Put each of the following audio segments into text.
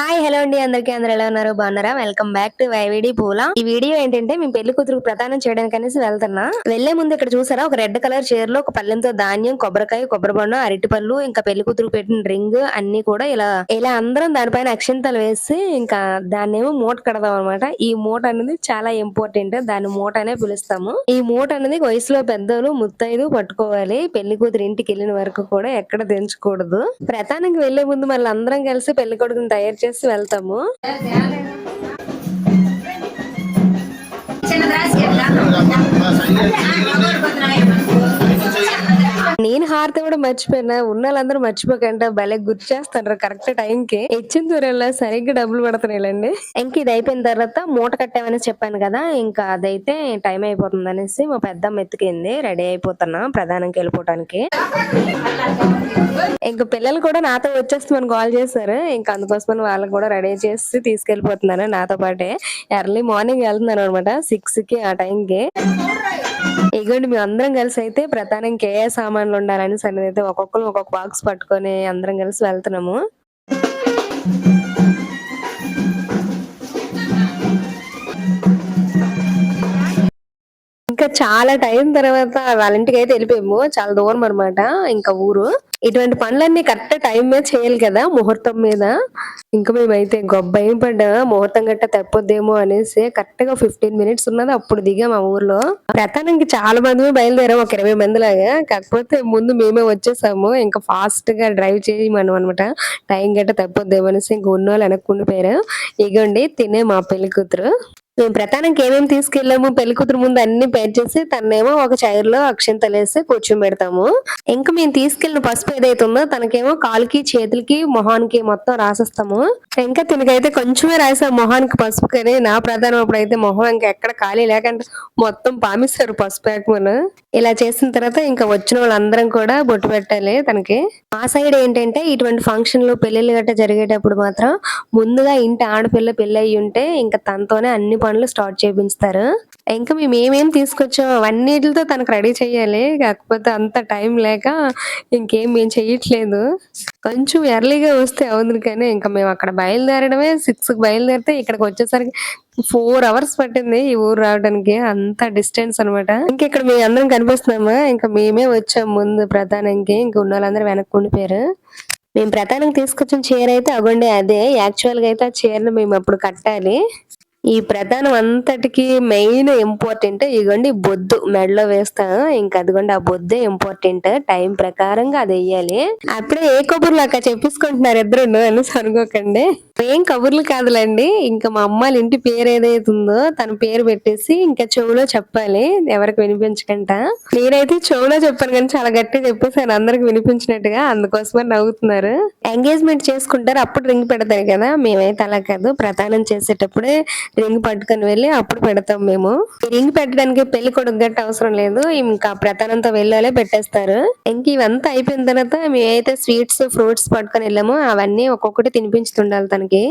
Hi hello అండి. అందరికీ అందరూ ఎలా ఉన్నారు? బాగున్నారా? వెల్కమ్ బ్యాక్ టు వైవిడి పూల. ఈ వీడియో ఏంటంటే మేము పెళ్ళి కూతురుకు ప్రదానం చేయడానికి అనేసి వెళ్తున్నా. వెళ్ళే ముందు ఇక్కడ చూసారా? ఒక రెడ్ కలర్ చీర లో ఒక పల్లెంతో ధాన్యం కొబ్బరికాయ కొబ్బరి బొండం అరటి పళ్ళు ఇంకా పెళ్ళి కూతురు పెట్టిన రింగ్ అన్ని కూడా ఇలా ఇలా అందరం దానిపైన అక్షంతలు వేసి ఇంకా దాన్ని ఏమో మూట కడదాం అనమాట ఈ మూట అనేది చాలా ఇంపార్టెంట్. దాని మూట అనే పిలుస్తాము. ఈ మూట అనేది వయసులో పెద్దలు ముత్తైదు పట్టుకోవాలి. పెళ్ళి కూతురు ఇంటికి వెళ్ళిన వరకు కూడా ఎక్కడ దించకూడదు. ప్రధానికి వెళ్ళే ముందు మళ్ళీ అందరం కలిసి పెళ్ళి కొడుకుని తయారు చేసి వెళ్తాము. నేను హారతి కూడా మర్చిపోయినా ఉన్న వాళ్ళందరూ మర్చిపోకండి భలే గుర్తు చేస్తారు కరెక్ట్ టైం కి. ఇచ్చిన దూరంలో సరిగ్గా డబ్బులు పడుతున్నాయిలండి. ఇంక ఇది అయిపోయిన తర్వాత మూట కట్టామని చెప్పాను కదా ఇంకా అదైతే టైం అయిపోతుంది అనేసి మా పెద్దమ్మ ఎత్తుకింది రెడీ అయిపోతున్నా ప్రధానంకి వెళ్ళిపోవటానికి. ఇంకా పిల్లలు కూడా నాతో వచ్చేస్తామని కాల్ చేశారు ఇంకా అందుకోసమని వాళ్ళకి కూడా రెడీ చేసి తీసుకెళ్ళిపోతున్నాను నాతో పాటే. ఎర్లీ మార్నింగ్ వెళ్తున్నాను అనమాట సిక్స్కి ఆ టైంకి ఇగోండి మేము అందరం కలిసి అయితే ప్రధానంకి ఏ సామాన్లు ఉండాలని సరే అయితే ఒక్కొక్కరు ఒక్కొక్క బాక్స్ పట్టుకొని అందరం కలిసి వెళ్తున్నాము. చాలా టైం తర్వాత వాళ్ళ ఇంటికి అయితే వెళ్ళిపోయాము. చాలా దూరం అనమాట ఇంకా ఊరు. ఇటువంటి పనులన్నీ కరెక్ట్ టైం మీద చేయాలి కదా ముహూర్తం మీద. ఇంకా మేమైతే గొబ్బయం పడ్డా ముహూర్తం గట్ట తప్పొద్దేమో అనేసి కరెక్ట్గా ఫిఫ్టీన్ మినిట్స్ ఉన్నది అప్పుడు దిగాం మా ఊర్లో. ప్రధానంకి చాలా మంది బయలుదేరాం ఒక ఇరవై మంది లాగా కాకపోతే ముందు మేమే వచ్చేసాము. ఇంకా ఫాస్ట్గా డ్రైవ్ చేయమను అనమాట టైం గట్ట తప్పొద్దేమో అనేసి ఇంక ఉన్న వాళ్ళు వెనక్కుండిపోయారు ఇగోండి తినే మా పెళ్ళి కూతురు. మేము ప్రధానంకి ఏమేమి తీసుకెళ్ళాము? పెళ్ళి కూతురు ముందు అన్ని పేర్ చేసి తనేమో ఒక చైర్లో అక్షింతలు వేసి కూర్చోబెడతాము ఇంకా మేము తీసుకెళ్ళిన పసుపు ఏదైతే ఉందో తనకేమో కాలుకి చేతులకి మొహానికి మొత్తం రాసేస్తాము. ఇంకా తినకైతే కొంచెమే రాసాం మొహానికి పసుపు కానీ నా ప్రధానం అప్పుడైతే మొహం ఇంకా ఎక్కడ ఖాళీ లేకుండా మొత్తం పామిస్తారు పసుపు ఏకమను ఇలా చేసిన తర్వాత ఇంకా వచ్చిన వాళ్ళందరం కూడా బొట్టు పెట్టాలి తనకి. మా సైడ్ ఏంటంటే ఇటువంటి ఫంక్షన్లు పెళ్ళిళ్ళు గట్రా జరిగేటప్పుడు మాత్రం ముందుగా ఇంటి ఆడపిల్ల పెళ్ళి అయ్యి ఉంటే ఇంకా తనతోనే అన్ని పనులు స్టార్ట్ చేపించుతారు ఇంకా మేము ఏమేం తీసుకొచ్చాం అవన్నిటితో తనకు రెడీ చేయాలి. కాకపోతే అంత టైం లేక ఇంకేం మేము చేయట్లేదు. కొంచెం ఎర్లీగా వస్తే అవుతుంది కానీ ఇంకా మేము అక్కడ బయలుదేరడమే సిక్స్కి బయలుదేరితే ఇక్కడికి వచ్చేసరికి ఫోర్ అవర్స్ పట్టింది ఈ ఊరు రావడానికి. అంత డిస్టెన్స్ అన్నమాట. ఇంకా ఇక్కడ మేము అందరం కనిపిస్తున్నాము? ఇంకా మేమే వచ్చాం ముందు ప్రధానంకి. ఇంకా ఉన్న వాళ్ళందరూ వెనక్కి ఉండిపోయారు. మేము ప్రధానం తీసుకొచ్చిన చీర అయితే అగొండే అదే. యాక్చువల్గా అయితే ఆ చీరను మేము అప్పుడు కట్టాలి. ఈ ప్రధానం అంతటికి మెయిన్ ఇంపార్టెంట్ ఇదిగోండి బొద్దు మెడలో వేస్తాను ఇంకా అదిగోండి ఆ బొద్దే ఇంపార్టెంట్ టైం ప్రకారంగా అది వెయ్యాలి అప్పుడే ఏ కబుర్లు అక్క చెప్పేసుకుంటున్నారు ఇద్దరు? అని అనుకోకండి ఏం కబుర్లు కాదులండి. ఇంకా మా అమ్మాయిల ఇంటి పేరు ఏదైతే ఉందో తన పేరు పెట్టేసి ఇంకా చెవులో చెప్పాలి. ఎవరికి వినిపించకంట. నేనైతే చెవులో చెప్పాను కానీ చాలా గట్టిగా చెప్పేసాను అందరికి వినిపించినట్టుగా అందుకోసమే నవ్వుతున్నారు. ఎంగేజ్మెంట్ చేసుకుంటారు. అప్పుడు రింగ్ పెడతారు కదా. మేమైతే అలా కాదు. ప్రధానం చేసేటప్పుడే రింగ్ పట్టుకొని వెళ్ళి అప్పుడు పెడతాం మేము. ఈ రింగ్ పెట్టడానికి పెళ్ళి కొడుకు గట్ట అవసరం లేదు. ఇంకా ప్రధానంతో వెళ్ళాలే పెట్టేస్తారు. ఇంక ఇవంతా అయిపోయిన తర్వాత మేమైతే స్వీట్స్ ఫ్రూట్స్ పట్టుకొని వెళ్ళాము అవన్నీ ఒక్కొక్కటి తినిపించుతుండాలి తనకి.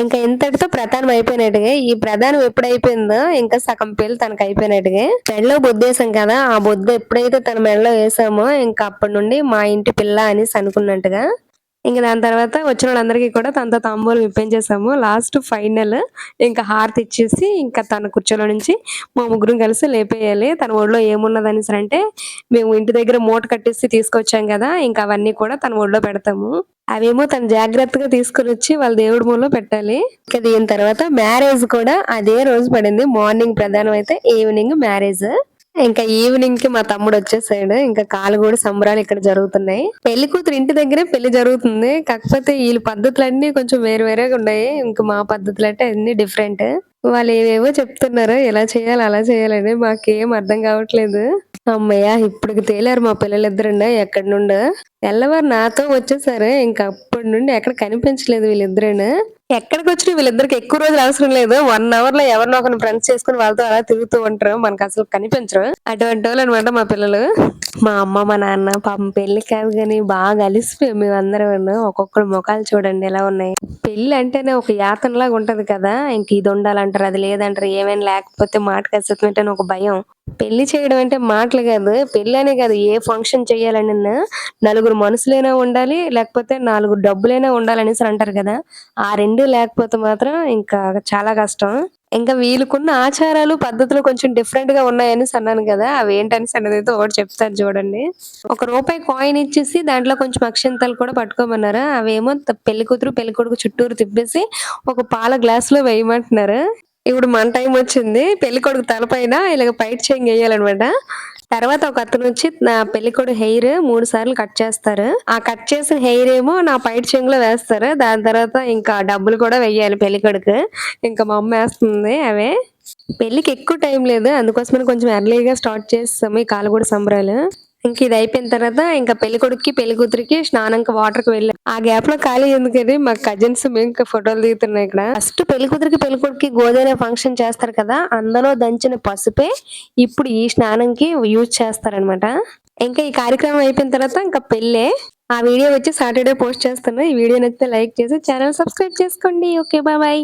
ఇంకా ఇంతటితో ప్రధానం అయిపోయినట్టుగా ఈ ప్రధానం ఎప్పుడైపోయిందో ఇంకా సగం పెళ్ళి తనకు అయిపోయినట్టుగా. మెడలో బొద్దేసాం కదా ఆ బొద్దు ఎప్పుడైతే తన మెడలో వేసామో ఇంకా అప్పటి నుండి మా ఇంటి పిల్ల అనేసి అనుకున్నట్టుగా ఇంకా దాని తర్వాత వచ్చిన వాళ్ళందరికీ కూడా తనతో తాంబూలం ఇప్పించేసాము. లాస్ట్ ఫైనల్ ఇంకా హారతి ఇచ్చేసి ఇంకా తన కుర్చీలో నుంచి మా ముగ్గురం కలిసి లేపేయాలి. తన ఒళ్ళో ఏమున్నదని అంటే మేము ఇంటి దగ్గర మూట కట్టేసి తీసుకొచ్చాం కదా ఇంకా అవన్నీ కూడా తన ఒళ్ళో పెడతాము. అవేమో తను జాగ్రత్తగా తీసుకుని వచ్చి వాళ్ళ దేవుడి మూలో పెట్టాలి. ఇంకా దీని తర్వాత మ్యారేజ్ కూడా అదే రోజు పడింది. మార్నింగ్ ప్రధానం అయితే ఈవినింగ్ మ్యారేజ్. ఇంకా ఈవినింగ్కి మా తమ్ముడు వచ్చేసాడు. ఇంకా కాలు కూడా సంబరాలు ఇక్కడ జరుగుతున్నాయి. పెళ్ళి కూతురు ఇంటి దగ్గరే పెళ్ళి జరుగుతుంది. కాకపోతే వీళ్ళ పద్ధతులన్నీ కొంచెం వేరు వేరేగా ఉన్నాయి. ఇంకా మా పద్ధతులు అంటే అన్ని డిఫరెంట్. వాళ్ళు ఏవేవో చెప్తున్నారు. ఎలా చేయాలి అలా చేయాలని మాకేం అర్థం కావట్లేదు. అమ్మయ్య ఇప్పటికి తేలారు మా పిల్లలిద్దరుండ ఎక్కడి నుండో. తెల్లవారు నాతో వచ్చేసారు. ఇంకా అప్పటి నుండి ఎక్కడ కనిపించలేదు వీళ్ళిద్దరును. ఎక్కడికి వచ్చిన వీళ్ళిద్దరికి ఎక్కువ రోజులు అవసరం లేదు. వన్ అవర్లో ఎవరినో ఒకరిని ఫ్రెండ్స్ చేసుకుని వాళ్ళతో అలా తిరుగుతూ ఉంటారు. మనకు అసలు కనిపించరు. అటువంటి వాళ్ళు అనమాట మా పిల్లలు. మా అమ్మ మా నాన్న పాపం పెళ్ళి కాదు కానీ బాగా అలిసిపోయాం మేమందరం ఒక్కొక్కరు ముఖాలు చూడండి ఎలా ఉన్నాయి. పెళ్ళి అంటేనే ఒక యాతనలాగా ఉంటది కదా. ఇంక ఇది ఉండాలంటారు అది లేదంటారు ఏమైనా లేకపోతే మాట కసెత్తుకుంటే ఒక భయం. పెళ్ళి చేయడం అంటే మాటలు కాదు. పెళ్ళి అనే కాదు ఏ ఫంక్షన్ చేయాలన్నా నలుగురు మనుషులైనా ఉండాలి లేకపోతే నాలుగు డబ్బులైనా ఉండాలనేసి అంటారు కదా. ఆ రెండు లేకపోతే మాత్రం ఇంకా చాలా కష్టం. ఇంకా వీళ్ళకున్న ఆచారాలు పద్ధతులు కొంచెం డిఫరెంట్గా ఉన్నాయని అన్నాను కదా. అవి ఏంటనేసి అన్నది అయితే ఒకటి చెప్తారు చూడండి. ఒక రూపాయి కాయిన్ ఇచ్చేసి దాంట్లో కొంచెం అక్షంతాలు కూడా పట్టుకోమన్నారు? అవేమో పెళ్ళి కూతురు పెళ్ళి కొడుకు చుట్టూరు తిప్పేసి ఒక పాల గ్లాస్లో వేయమంటున్నారు. ఇప్పుడు మన టైం వచ్చింది. పెళ్ళి కొడుకు తలపైన ఇలాగ పైట్ చేంజ్ వేయాలన్నమాట తర్వాత ఒక అతను వచ్చి నా పెళ్ళికొడు హెయిర్ మూడు సార్లు కట్ చేస్తారు. ఆ కట్ చేసిన హెయిర్ ఏమో నా పైట్ చెంగులో వేస్తారు. దాని తర్వాత ఇంకా డబ్బులు కూడా వెయ్యాలి పెళ్ళికొడుకు ఇంకా మా అమ్మ వేస్తుంది అవే. పెళ్ళికి ఎక్కువ టైం లేదు. అందుకోసమని కొంచెం ఎర్లీగా స్టార్ట్ చేస్తాము ఈ కాలగూడ సంబరాలు. ఇంక ఇది అయిపోయిన తర్వాత ఇంకా పెళ్ళి కొడుక్కి పెళ్ళి కూతురికి స్నానంకి వాటర్కి వెళ్ళాం. ఆ గ్యాప్లో ఖాళీ ఎందుకని మా కజిన్స్ మేము ఇంకా ఫోటోలు దిగుతున్నాయి ఇక్కడ. ఫస్ట్ పెళ్ళి కూతురికి పెళ్ళి కొడుక్కి గోదావరి ఫంక్షన్ చేస్తారు కదా అందులో దంచిన పసుపే ఇప్పుడు ఈ స్నానంకి యూజ్ చేస్తారనమాట ఇంకా ఈ కార్యక్రమం అయిపోయిన తర్వాత ఇంకా పెళ్ళే. ఆ వీడియో వచ్చి సాటర్డే పోస్ట్ చేస్తున్నా. ఈ వీడియో నచ్చితే లైక్ చేసి ఛానల్ సబ్స్క్రైబ్ చేసుకోండి. Okay bye